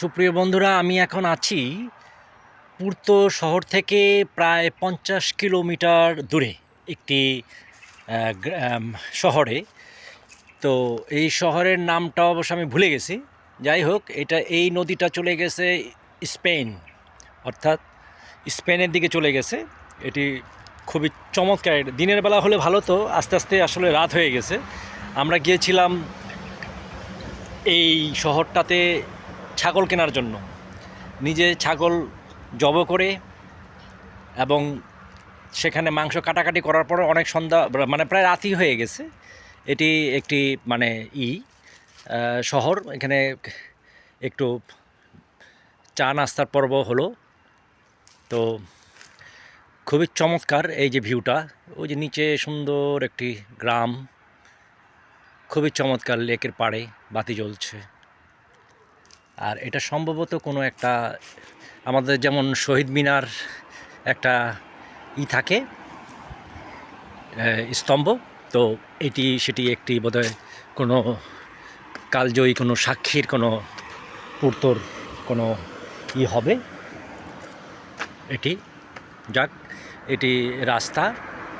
সুপ্রিয় বন্ধুরা, আমি এখন আছি পূর্ত শহর থেকে প্রায় পঞ্চাশ কিলোমিটার দূরে একটি শহরে। তো এই শহরের নামটা অবশ্য আমি ভুলে গেছি। যাই হোক, এটা এই নদীটা চলে গেছে স্পেন, অর্থাৎ স্পেনের দিকে চলে গেছে। এটি খুবই চমৎকার। দিনের বেলা হলে ভালো তো, আস্তে আস্তে আসলে রাত হয়ে গেছে। আমরা গিয়েছিলাম এই শহরটাতে ছাগল কেনার জন্য। নিজে ছাগল জব করে এবং সেখানে মাংস কাটাকাটি করার পরে অনেক সন্ধ্যা মানে প্রায় রাতই হয়ে গেছে। এটি একটি মানে ই শহর। এখানে একটু চা নাস্তার পর্ব হলো। তো খুবই চমৎকার এই যে ভিউটা। ওই যে নিচে সুন্দর একটি গ্রাম। খুবই চমৎকার লেকের পাড়ে বাতি জ্বলছে। আর এটা সম্ভবত কোনো একটা, আমাদের যেমন শহীদ মিনার একটা ই থাকে স্তম্ভ, তো এটি, সেটি একটি বোধহয় কোনো কালজয়ী, কোনো সাক্ষীর, কোনো পূর্তর কোনো ই হবে। এটি যাক, এটি রাস্তা,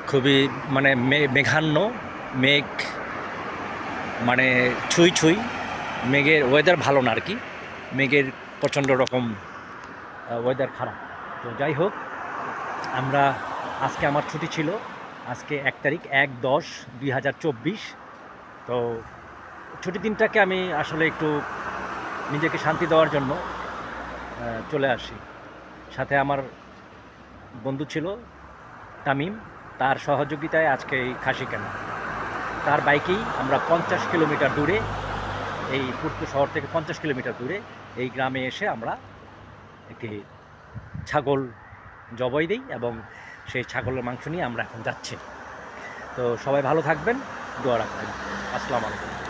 খুবই মানে মে- মেঘান্য মেঘ মানে ছুঁই ছুঁই, মেঘের ওয়েদার ভালো না আর কি। মেঘের প্রচণ্ড রকম ওয়েদার খারাপ। তো যাই হোক, আমরা আজকে আমার ছুটি ছিল, আজকে এক তারিখ, এক দশ দুই হাজার চব্বিশ। তো ছুটির দিনটাকে আমি আসলে একটু নিজেকে শান্তি দেওয়ার জন্য চলে আসি। সাথে আমার বন্ধু ছিল তামিম, তার সহযোগিতায় আজকে এই খাসি কেনা। তার বাইকেই আমরা পঞ্চাশ কিলোমিটার দূরে এই পূর্ত শহর থেকে পঞ্চাশ কিলোমিটার দূরে এই গ্রামে এসে আমরা একটি ছাগল জবাই দিই এবং সেই ছাগলের মাংস নিয়ে আমরা এখন যাচ্ছি। তো সবাই ভালো থাকবেন, দোয়া রাখবেন। আসসালামু আলাইকুম।